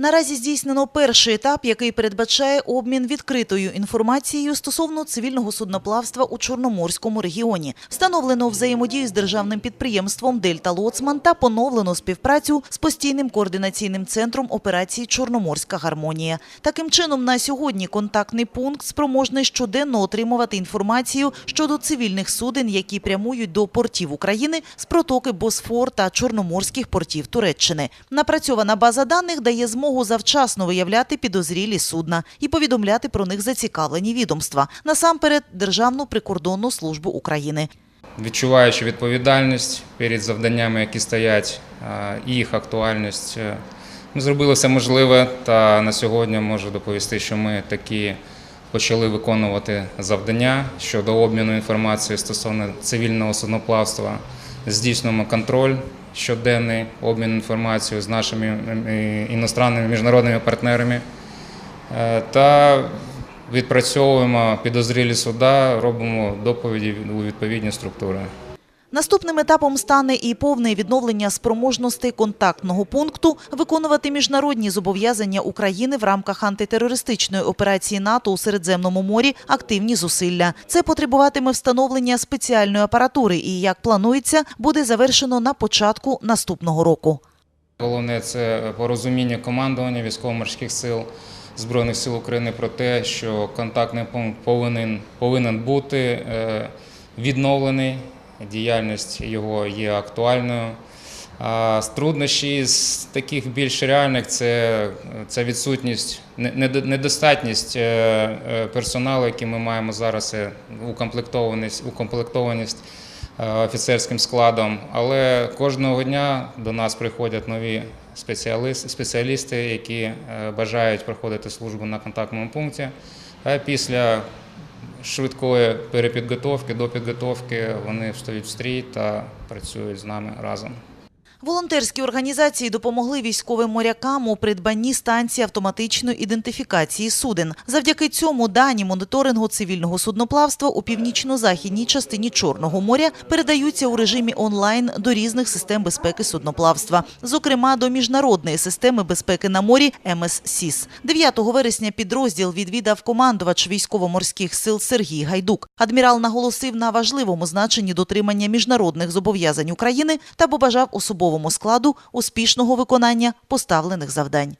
Наразі здійснено перший етап, який передбачає обмін відкритою інформацією стосовно цивільного судноплавства у Чорноморському регіоні. Встановлено взаємодію з державним підприємством Дельта Лоцман та поновлено співпрацю з постійним координаційним центром операції Чорноморська гармонія. Таким чином, на сьогодні контактний пункт спроможний щоденно отримувати інформацію щодо цивільних суден, які прямують до портів України з протоки Босфор та Чорноморських портів Туреччини. Напрацьована база даних дає змогу завчасно виявляти підозрілі судна і повідомляти про них зацікавлені відомства, насамперед Державну прикордонну службу України. відчуваючи відповідальність перед завданнями, які стоять, їх актуальність. е, Ми зробили все можливе, та на сьогодні можу доповісти, що ми такі почали виконувати завдання щодо обміну інформацією стосовно цивільного судноплавства. Здійснюємо контроль щоденний обмін інформацією з нашими іностранними міжнародними партнерами. Е, та відпрацьовуємо підозрілі суда, робимо доповіді у відповідні структури. Наступним етапом стане і повне відновлення спроможностей контактного пункту виконувати міжнародні зобов'язання України в рамках антитерористичної операції НАТО у Середземному морі активні зусилля. Це потребуватиме встановлення спеціальної апаратури і, як планується, буде завершено на початку наступного року. Головне це порозуміння командування військово-морських сил Збройних сил України про те, що контактний пункт повинен, повинен бути е, відновлений, діяльність його є актуальною. З труднощі з таких більш реальних це, це відсутність, недостатність е, е, персоналу, який ми маємо зараз, укомплектованість, укомплектованість е, офіцерським складом. Але кожного дня до нас приходять нові спеціалісти, які е, бажають проходити службу на контактному пункті. А після швидкої перепідготовки до підготовки вони встають в стрій та працюють з нами разом. Волонтерські організації допомогли військовим морякам у придбанні станції автоматичної ідентифікації суден. Завдяки цьому дані моніторингу цивільного судноплавства у північно-західній частині Чорного моря передаються у режимі онлайн до різних систем безпеки судноплавства, зокрема до міжнародної системи безпеки на морі МССІС. 9 вересня підрозділ відвідав командувач військово-морських сил Сергій Гайдук. Адмірал наголосив на важливому значенні дотримання міжнародних зобов'язань України та побажав особовому складу успішного виконання поставлених завдань.